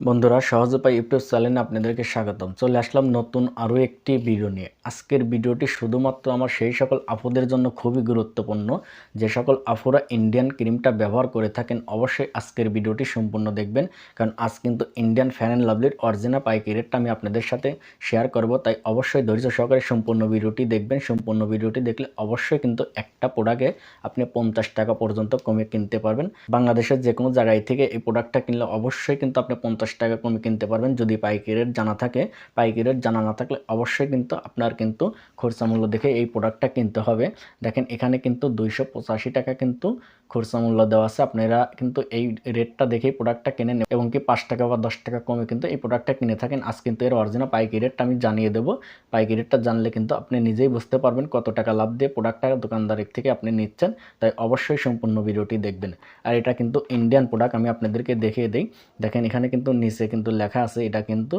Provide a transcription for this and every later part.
বন্ধুরা, সহজ উপায় ইউটিউব চ্যানেলে আপনাদেরকে স্বাগতম। চলে আসলাম নতুন আরও একটি ভিডিও নিয়ে। আজকের ভিডিওটি শুধুমাত্র আমার সেই সকল আপুদের জন্য খুবই গুরুত্বপূর্ণ। যে সকল আপুরা ইন্ডিয়ান ক্রিমটা ব্যবহার করে থাকেন, অবশ্যই আজকের ভিডিওটি সম্পূর্ণ দেখবেন। কারণ আজ কিন্তু ইন্ডিয়ান ফ্যান অ্যান্ড লাভলির অরিজিনাল পাইকি রেটটা আমি আপনাদের সাথে শেয়ার করব। তাই অবশ্যই ধৈর্য সহকারে সম্পূর্ণ ভিডিওটি দেখবেন। সম্পূর্ণ ভিডিওটি দেখলে অবশ্যই কিন্তু একটা প্রোডাক্টে আপনি পঞ্চাশ টাকা পর্যন্ত কমে কিনতে পারবেন। বাংলাদেশের যে কোনো জায়গায় থেকে এই প্রোডাক্টটা কিনলে অবশ্যই কিন্তু আপনি পঞ্চাশ টাকা কমে কিনতে পারবেন যদি পাইকি রেট জানা থাকে। পাইকি রেট জানা না থাকলে অবশ্যই কিন্তু আপনার কিন্তু খরচা মূল্য দেখে এই প্রোডাক্টটা কিনতে হবে। দেখেন এখানে কিন্তু দুইশো পঁচাশি টাকা কিন্তু খরচা মূল্য দেওয়া আছে। আপনারা কিন্তু এই রেটটা দেখেই প্রোডাক্টটা কিনে নেন এবং কি পাঁচ টাকা বা দশ টাকা কমে কিন্তু এই প্রোডাক্টটা কিনে থাকেন। আজ কিন্তু এর অরিজিনাল পাইকি রেটটা আমি জানিয়ে দেবো। পাইকি রেটটা জানলে কিন্তু আপনি নিজেই বুঝতে পারবেন কত টাকা লাভ দিয়ে প্রোডাক্টটা দোকানদারের থেকে আপনি নিচ্ছেন। তাই অবশ্যই সম্পূর্ণ ভিডিওটি দেখবেন। আর এটা কিন্তু ইন্ডিয়ান প্রোডাক্ট আমি আপনাদেরকে দেখিয়ে দিই। দেখেন এখানে কিন্তু নিচে কিন্তু লেখা আছে, এটা কিন্তু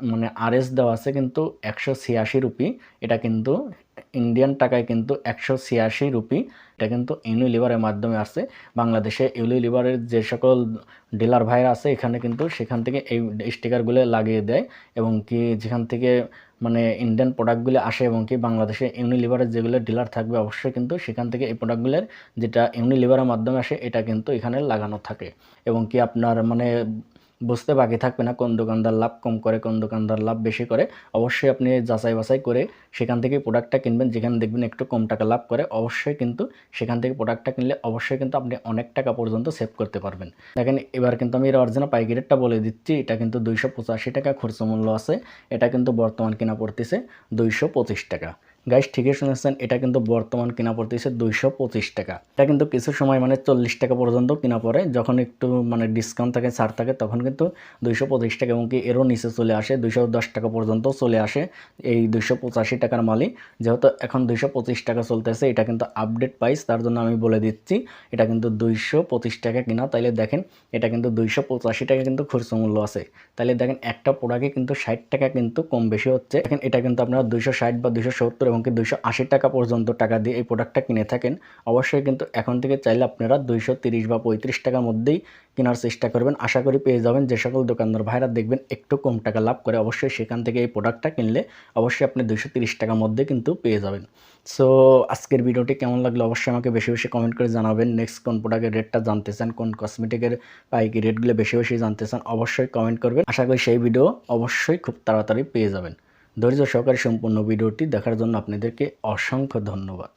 মানে আরএস দেওয়া আছে কিন্তু একশো ছিয়াশি রুপি। এটা কিন্তু ইন্ডিয়ান টাকায় কিন্তু একশো ছিয়াশি রুপি। এটা কিন্তু ইউনিলিভারের মাধ্যমে আসছে। বাংলাদেশে ইউনিলিভারের যে সকল ডিলার ভাইরা আছে, এখানে কিন্তু সেখান থেকে এই স্টিকারগুলো লাগিয়ে দেয় এবং কি যেখান থেকে মানে ইন্ডিয়ান প্রোডাক্টগুলো আসে এবং কি বাংলাদেশে ইউনিলিভারের যেগুলো ডিলার থাকবে, অবশ্যই কিন্তু সেখান থেকে এই প্রোডাক্টগুলোর যেটা ইউনিলিভারের মাধ্যমে আসে, এটা কিন্তু এখানে লাগানো থাকে। এবং কি আপনার মানে বুঝতে বাকি থাকবে না কোন দোকানদার লাভ কম করে, কোন দোকানদার লাভ বেশি করে। অবশ্যই আপনি যাচাই বাছাই করে সেখান থেকে প্রোডাক্টটা কিনবেন, যেখানে দেখবেন একটু কম টাকা লাভ করে, অবশ্যই কিন্তু সেখান থেকে প্রোডাক্টটা কিনলে অবশ্যই কিন্তু আপনি অনেক টাকা পর্যন্ত সেভ করতে পারবেন। দেখেন, এবার কিন্তু আমি এর অরিজিনাল পাইকি রেটটা বলে দিচ্ছি, এটা কিন্তু দুইশো পঁচাশি টাকা খরচ মূল্য আছে, এটা কিন্তু বর্তমান কিনা পড়তেছে দুইশো পঁচিশ টাকা। গাইস ঠিকই শুনেছেন, এটা কিন্তু বর্তমান কিনা পড়তেছে দুইশো পঁচিশ টাকা। এটা কিন্তু কিছু সময় মানে চল্লিশ টাকা পর্যন্ত কিনা পড়ে। যখন একটু মানে ডিসকাউন্ট থাকে, ছাড় থাকে, তখন কিন্তু দুইশো পঁচিশ টাকা এবং কি এরও নিচে চলে আসে, দুইশো দশ টাকা পর্যন্ত চলে আসে এই দুইশো পঁচাশি টাকার মালই। যেহেতু এখন দুইশো পঁচিশ টাকা চলতেছে, এটা কিন্তু আপডেট প্রাইস তার জন্য আমি বলে দিচ্ছি, এটা কিন্তু দুইশো পঁচিশ টাকা কিনা। তাইলে দেখেন, এটা কিন্তু দুইশো পঁচাশি টাকা কিন্তু খরচ মূল্য আছে। তাইলে দেখেন, একটা প্রোডাক্টে কিন্তু ষাট টাকা কিন্তু কম বেশি হচ্ছে। দেখেন, এটা কিন্তু আপনারা দুইশো ষাট বা দুইশো সত্তর কি দুইশো আশি টাকা পর্যন্ত টাকা দিয়ে এই প্রোডাক্টটা কিনে থাকেন, অবশ্যই কিন্তু এখন থেকে চাইলে আপনারা দুইশো তিরিশ বা পঁয়ত্রিশ টাকার মধ্যেই কেনার চেষ্টা করবেন। আশা করি পেয়ে যাবেন। যে সকল দোকানদার ভাইরা দেখবেন একটু কম টাকা লাভ করে অবশ্যই সেখান থেকে এই প্রোডাক্টটা কিনলে অবশ্যই আপনি দুইশো তিরিশ টাকার মধ্যে কিন্তু পেয়ে যাবেন। সো আজকের ভিডিওটি কেমন লাগল অবশ্যই আমাকে বেশি বেশি কমেন্ট করে জানাবেন। নেক্সট কোন প্রোডাক্টের রেটটা জানতে চান, কোন কসমেটিকের পাইকি রেটগুলো বেশি বেশি জানতে চান, অবশ্যই কমেন্ট করবেন। আশা করি সেই ভিডিও অবশ্যই খুব তাড়াতাড়ি পেয়ে যাবেন। ধৈর্য সহকারে সম্পূর্ণ ভিডিওটি দেখার জন্য আপনাদেরকে অসংখ্য ধন্যবাদ।